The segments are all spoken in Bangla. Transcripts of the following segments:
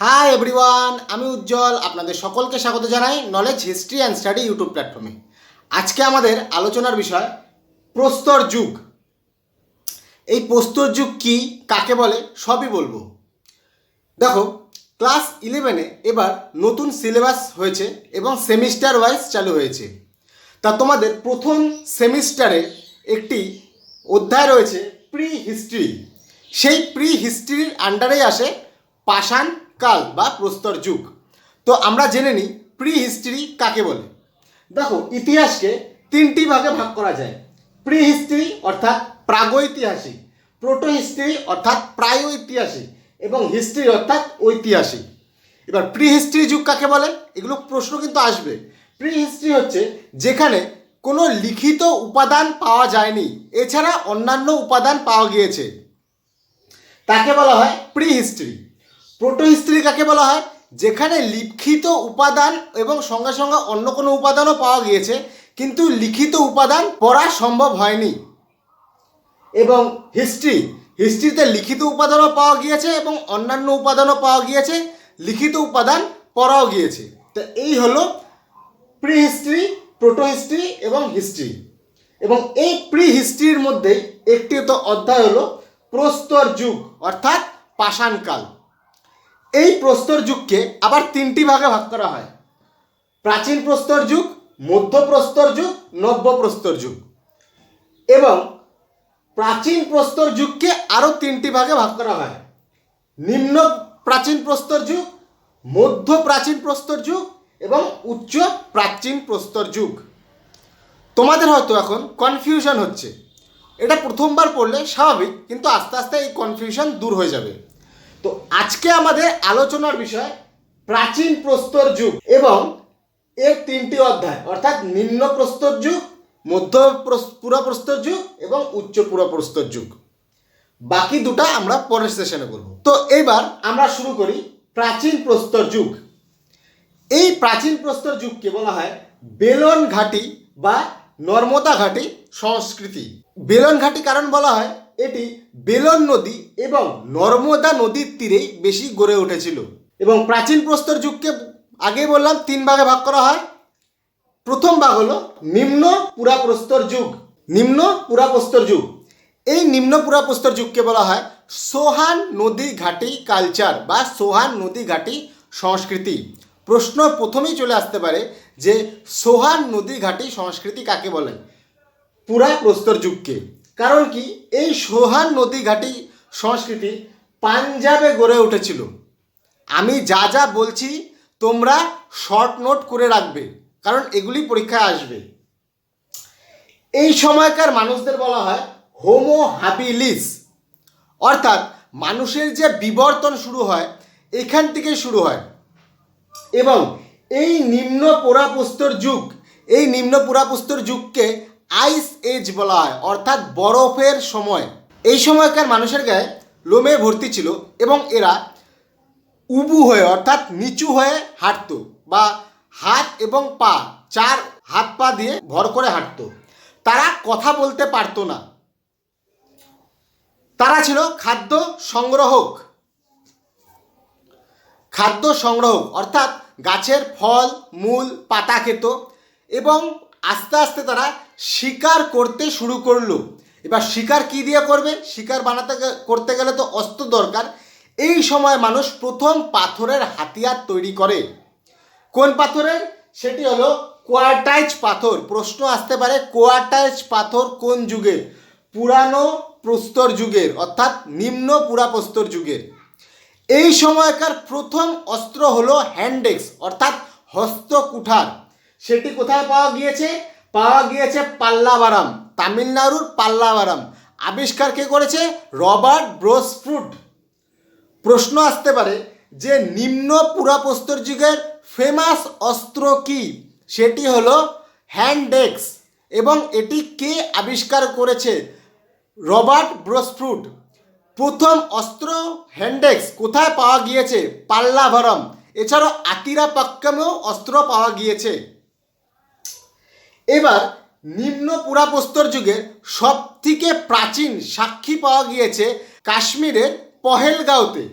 হাই এভরিওয়ান আমি উজ্জ্বল, আপনাদের সকলকে স্বাগত জানাই knowledge history and study YouTube প্ল্যাটফর্মে আজকে আমাদের আলোচনার বিষয়, প্রস্তর যুগ। এই প্রস্তর যুগ কি, কাকে বলে, সবই বলব। দেখো ক্লাস ইলেভেনে এবার নতুন সিলেবাস হয়েছে এবং সেমিস্টার ওয়াইজ চালু হয়েছে। তা তোমাদের প্রথম সেমিস্টারে একটি অধ্যায় রয়েছে প্রি হিস্ট্রি সেই প্রি হিস্ট্রির আন্ডারেই আসে পাষাণ কাল বা প্রস্তর যুগ। তো আমরা জেনে নিই প্রি হিস্ট্রি কাকে বলে। দেখো, ইতিহাসকে তিনটি ভাগে ভাগ করা যায়। প্রি হিস্ট্রি অর্থাৎ প্রাগৈতিহাসিক প্রোটো হিস্ট্রি অর্থাৎ প্রায় ঐতিহাসিক এবং হিস্ট্রি অর্থাৎ ঐতিহাসিক। এবার প্রি হিস্ট্রি যুগ কাকে বলে? এগুলো প্রশ্ন কিন্তু আসবে। প্রি হিস্ট্রি হচ্ছে যেখানে কোনো লিখিত উপাদান পাওয়া যায়নি, এছাড়া অন্যান্য উপাদান পাওয়া গিয়েছে। তাকে বলা হয় প্রি হিস্ট্রি প্রোটো হিস্ট্রি কাকে বলা হয়? যেখানে লিখিত উপাদান এবং সঙ্গে সঙ্গে অন্য কোনো উপাদানও পাওয়া গিয়েছে, কিন্তু লিখিত উপাদান পড়া সম্ভব হয়নি। এবং হিস্ট্রি, হিস্ট্রিতে লিখিত উপাদানও পাওয়া গিয়েছে এবং অন্যান্য উপাদানও পাওয়া গিয়েছে, লিখিত উপাদান পড়াও গিয়েছে। তো এই হলো প্রি হিস্ট্রি প্রোটো হিস্ট্রি এবং হিস্ট্রি। এবং এই প্রি হিস্ট্রির মধ্যেই একটি তো অধ্যায় হলো প্রস্তর যুগ, অর্থাৎ পাষাণকাল এই প্রস্তর যুগকে আবার তিনটি ভাগে ভাগ করা হয়। প্রাচীন প্রস্তর যুগ, মধ্য প্রস্তর যুগ, নব্য প্রস্তর যুগ। এবং প্রাচীন প্রস্তর যুগকে আরও তিনটি ভাগে ভাগ করা হয়। নিম্ন প্রাচীন প্রস্তর যুগ, মধ্য প্রাচীন প্রস্তর যুগ এবং উচ্চ প্রাচীন প্রস্তর যুগ। তোমাদের হয়তো এখন কনফিউশন হচ্ছে। এটা প্রথমবার পড়লে স্বাভাবিক, কিন্তু আস্তে আস্তে এই কনফিউশন দূর হয়ে যাবে। তো আজকে আমাদের আলোচনার বিষয় প্রাচীন প্রস্তর যুগ এবং এর তিনটি অধ্যায়, অর্থাৎ নিম্ন প্রস্তর যুগ, মধ্য প্রস- পুরা প্রস্তর যুগ এবং উচ্চ পুরা প্রস্তর যুগ। বাকি দুটা আমরা পরের সেশনে করব তো এবার আমরা শুরু করি প্রাচীন প্রস্তর যুগ। এই প্রাচীন প্রস্তর যুগকে বলা হয় বেলন ঘাটি বা নর্মদা ঘাটি সংস্কৃতি। বেলন ঘাটি কারণ বলা হয় এটি বেলন নদী এবং নর্মদা নদীর তীরেই বেশি গড়ে উঠেছিল। এবং প্রাচীন প্রস্তর যুগকে আগে বললাম, তিন ভাগে ভাগ করা হয়। প্রথম ভাগ হলো নিম্ন পুরাপ্রস্তর যুগ। নিম্ন পুরাপ্রস্তর যুগ। এই নিম্ন পুরাপ্রস্তর যুগকে বলা হয় সোহান নদী ঘাটি কালচার বা সোহান নদী ঘাটি সংস্কৃতি। প্রশ্ন প্রথমেই চলে আসতে পারে যে সোহান নদী ঘাটি সংস্কৃতি কাকে বলে? পুরা প্রস্তর যুগকে। কারণ কি? এই সোহান নদী ঘাটি সংস্কৃতি পাঞ্জাবে গড়ে উঠেছিল। আমি যা যা বলছি তোমরা শর্ট নোট করে রাখবে, কারণ এগুলি পরীক্ষায় আসবে। এই সময়কার মানুষদের বলা হয় হোমো হাবিলিস। অর্থাৎ মানুষের যে বিবর্তন শুরু হয়, এখান থেকে শুরু হয়। এবং এই নিম্ন পুরাপুস্তর যুগ, এই নিম্ন পুরাপুস্তর যুগকে আইস এজ বলা হয়, অর্থাৎ বরফের সময়। এই সময়কার মানুষের গায়ে লোমে ভর্তি ছিল এবং এরা উবু হয়ে, অর্থাৎ নিচু হয়ে হাঁটতো বা হাত এবং পা, চার হাত পা দিয়ে ভর করে হাঁটতো। তারা কথা বলতে পারতো না। তারা ছিল খাদ্য সংগ্রহক। খাদ্য সংগ্রহ অর্থাৎ গাছের ফল, মূল, পাতা খেত এবং আস্তে আস্তে তারা শিকার করতে শুরু করল। এবার শিকার কি দিয়ে করবে? শিকার বানাতে করতে গেলে তো অস্ত্র দরকার। এই সময় মানুষ প্রথম পাথরের হাতিয়ার তৈরি করে। কোন পাথরের সেটি হলো কোয়ার্টাইজ পাথর। প্রশ্ন আসতে পারে, কোয়ার্টাইজ পাথর কোন যুগের? পুরানো প্রস্তর যুগের, অর্থাৎ নিম্ন পুরাপ্রস্তর যুগের। এই সময়কার প্রথম অস্ত্র হলো হ্যান্ডেক্স, অর্থাৎ হস্তকুঠার। সেটি কোথায় পাওয়া গিয়েছে? পাওয়া গিয়েছে পাল্লাবারাম, তামিলনাড়ুর পাল্লাবারাম। আবিষ্কার কে করেছে? রবার্ট ব্রোসফুড প্রশ্ন আসতে পারে যে নিম্ন পুরাপ্রস্তর যুগের ফেমাস অস্ত্র কি? সেটি হলো হ্যান্ডেক্স এবং এটি কে আবিষ্কার করেছে? Robert Bruce Foote. প্রথম অস্ত্র হ্যান্ডেক্স কোথায় পাওয়া গিয়েছে? পাল্লাভরম এছাড়াও আতিরা পাক্কামেও অস্ত্র পাওয়া গিয়েছে। এবার নিম্ন পুরাপ্রস্তর যুগের সবথেকে প্রাচীন সাক্ষী পাওয়া গিয়েছে কাশ্মীরের পহেলগাঁওতে।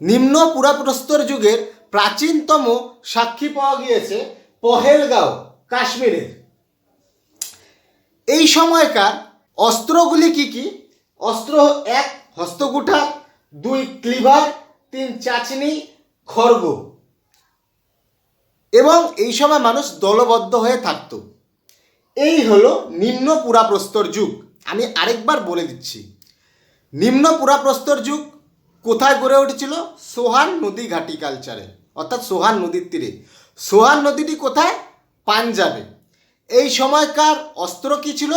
নিম্ন পুরাপ্রস্তর যুগের প্রাচীনতম সাক্ষী পাওয়া গিয়েছে পহেলগাঁও, কাশ্মীরের। এই সময়কার অস্ত্রগুলি কি কি? অস্ত্র এক হস্তকুঠা দুই, ক্লিভার, তিন, চাচনি, খড়গ। এবং এই সময় মানুষ দলবদ্ধ হয়ে থাকতো। এই হলো নিম্ন পুরাপ্রস্তর যুগ। আমি আরেকবার বলে দিচ্ছি। নিম্ন পুরাপ্রস্তর যুগ কোথায় গড়ে উঠেছিল? সোহান নদী ঘাটি কালচারে, অর্থাৎ সোহান নদীর তীরে। সোহান নদীটি কোথায়? পাঞ্জাবে। এই সময়কার অস্ত্র কি ছিল?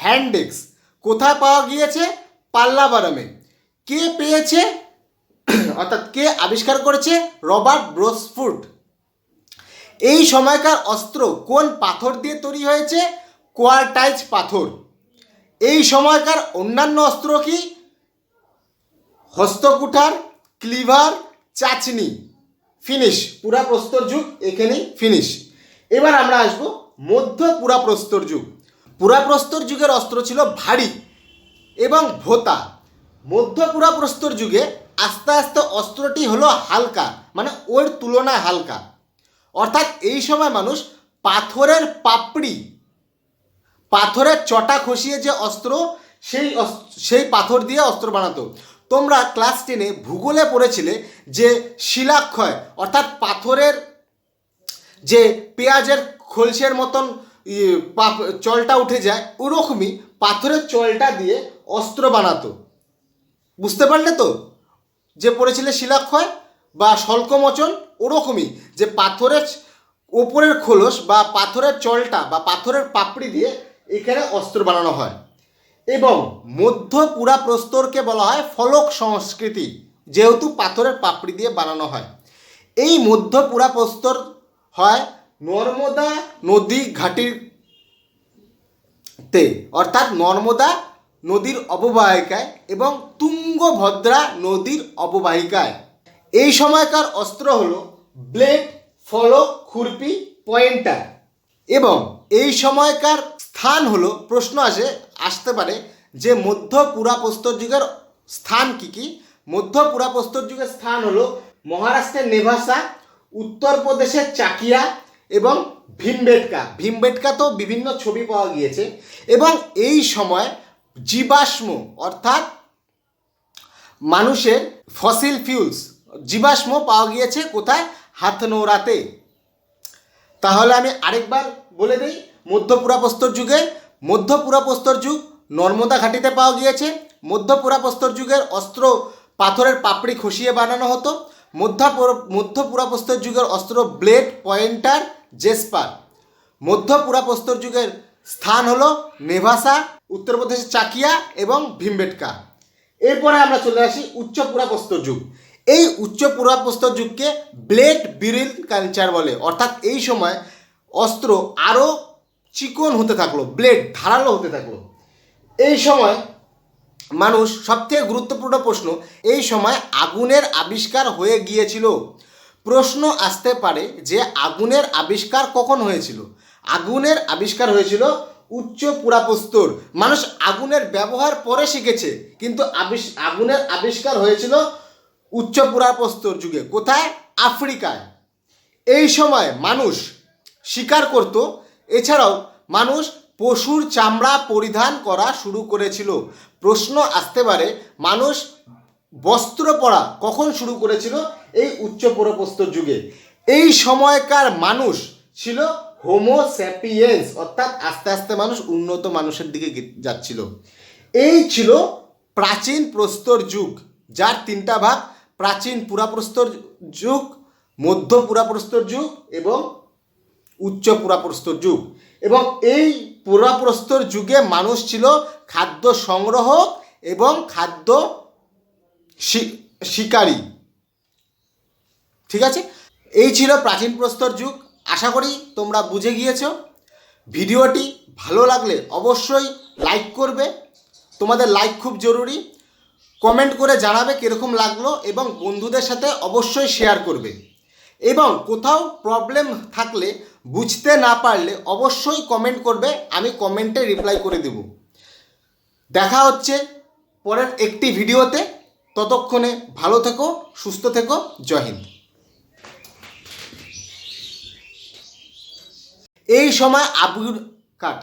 হ্যান্ডেক্স। কোথায় পাওয়া গিয়েছে? পাল্লাবারামে। কে পেয়েছে? অর্থাৎ কে আবিষ্কার করেছে? রবার্ট ব্রোসফুড এই সময়কার অস্ত্র কোন পাথর দিয়ে তৈরি হয়েছে? কোয়ার্টাইজ পাথর। এই সময়কার অন্যান্য অস্ত্র কি? হস্তকুঠার, ক্লিভার, চাচনি। ফিনিশ, পুরা প্রস্তর যুগ, এখানেই ফিনিশ। এবার আমরা আসব মধ্য পুরা প্রস্তর যুগ। পুরা প্রস্তর যুগের অস্ত্র ছিল ভারী এবং ভোতা। মধ্য পুরা প্রস্তর যুগে আস্তে আস্তে অস্ত্রটি হলো হালকা মানে ওর তুলনায় হালকা। অর্থাৎ এই সময় মানুষ পাথরের পাপড়ি, পাথরের চটা খসিয়ে যে অস্ত্র, সেই সেই পাথর দিয়ে অস্ত্র বানাতো। তোমরা ক্লাস টেনে ভূগোলে পড়েছিলে যে শিলাক্ষয়, অর্থাৎ পাথরের যে পেঁয়াজের খোলসের মতন চলটা উঠে যায়, ওরকমই পাথরের চলটা দিয়ে অস্ত্র বানাতো। বুঝতে পারলে তো? যে পড়েছিলে শিলাক্ষয় বা শল্কমোচন ওরকমই যে পাথরের ওপরের খোলস বা পাথরের চলটা বা পাথরের পাপড়ি দিয়ে এখানে অস্ত্র বানানো হয়। এবং মধ্য পুরা প্রস্তরকে বলা হয় ফলক সংস্কৃতি, যেহেতু পাথরের পাপড়ি দিয়ে বানানো হয়। এই মধ্য পুরা প্রস্তর হয় নর্মদা নদী ঘাটির তে, অর্থাৎ নর্মদা নদীর অববাহিকায় এবং তুঙ্গভদ্রা নদীর অববাহিকায়। এই সময়কার অস্ত্র হলো ব্লেড, ফলক, খুরপি, পয়েন্টার। এবং এই সময়কার স্থান হলো, প্রশ্ন আসে, আসতে পারে যে মধ্য পুরাপ্রস্তর যুগের স্থান কি কি? মধ্য পুরাপ্রস্তর যুগের স্থান হলো মহারাষ্ট্রের নেভাসা উত্তরপ্রদেশের চাকিয়া এবং ভীমবেটকা। ভীমবেটকাতেও বিভিন্ন ছবি পাওয়া গিয়েছে। এবং এই সময় জীবাশ্ম, অর্থাৎ মানুষের ফসিল ফিউলস জীবাশ্ম পাওয়া গিয়েছে কোথায়? হাতনোড়াতে তাহলে আমি আরেকবার বলে দিই মধ্য মধ্যপুরাপ্রস্তর যুগে মধ্য মধ্যপুরাপ্রস্তর যুগ নর্মদা ঘাটিতে পাওয়া গিয়েছে। মধ্য মধ্যপুরাপ্রস্তর যুগের অস্ত্র পাথরের পাপড়ি খসিয়ে বানানো হতো। মধ্যাপুর মধ্যপুরাপ্রস্তর যুগের অস্ত্র ব্লেড, পয়েন্টার, জেসপার। মধ্য মধ্যপুরাপ্রস্তর যুগের স্থান হলো নেভাসা উত্তরপ্রদেশের চাকিয়া এবং ভীমবেটকা। এরপরে আমরা চলে আসি উচ্চ পুরাপ্রস্তর যুগ। এই উচ্চ পুরাপ্রস্তর যুগকে ব্লেড বিরিল কালচার বলে। অর্থাৎ এই সময় অস্ত্র আরও চিকন হতে থাকল, ব্লেড ধারালো হতে থাকল। এই সময় মানুষ সবথেকে গুরুত্বপূর্ণ প্রশ্ন, এই সময় আগুনের আবিষ্কার হয়ে গিয়েছিল? প্রশ্ন আসতে পারে যে আগুনের আবিষ্কার কখন হয়েছিল? আগুনের আবিষ্কার হয়েছিল উচ্চ পুরাপ্রস্তর মানুষ আগুনের ব্যবহার পরে শিখেছে, কিন্তু আবিষ আগুনের আবিষ্কার হয়েছিল উচ্চ পুরাপ্রস্তর যুগে কোথায়? আফ্রিকায়। এই সময় মানুষ শিকার করত, এছাড়াও মানুষ পশুর চামড়া পরিধান করা শুরু করেছিল। প্রশ্ন আসতে পারে, মানুষ বস্ত্র পরা কখন শুরু করেছিল? এই উচ্চ পুরপ্রস্তর যুগে। এই সময়কার মানুষ ছিল হোমো স্যাপিয়েন্স অর্থাৎ আস্তে আস্তে মানুষ উন্নত মানুষের দিকে যাচ্ছিল। এই ছিল প্রাচীন প্রস্তর যুগ, যার তিনটা ভাগ প্রাচীন পুরাপ্রস্তর যুগ, মধ্য পুরাপ্রস্তর যুগ এবং উচ্চ পুরাপ্রস্তর যুগ। এবং এই পুরাপ্রস্তর যুগে মানুষ ছিল খাদ্য সংগ্রহ এবং খাদ্য শিকারী। ঠিক আছে? এই ছিল প্রাচীন প্রস্তর যুগ। আশা করি তোমরা বুঝে গিয়েছ। ভিডিওটি ভালো লাগলে অবশ্যই লাইক করবে। তোমাদের লাইক খুব জরুরি। কমেন্ট করে জানাবে কীরকম লাগল এবং বন্ধুদের সাথে অবশ্যই শেয়ার করবে। এবং কোথাও প্রবলেম থাকলে, বুঝতে না পারলে অবশ্যই কমেন্ট করবে, আমি কমেন্টে রিপ্লাই করে দেব। দেখা হচ্ছে পরের একটি ভিডিওতে। ততক্ষণে ভালো থেকো, সুস্থ থেকো, জয় হিন্দ। এই সময় আবুর কাট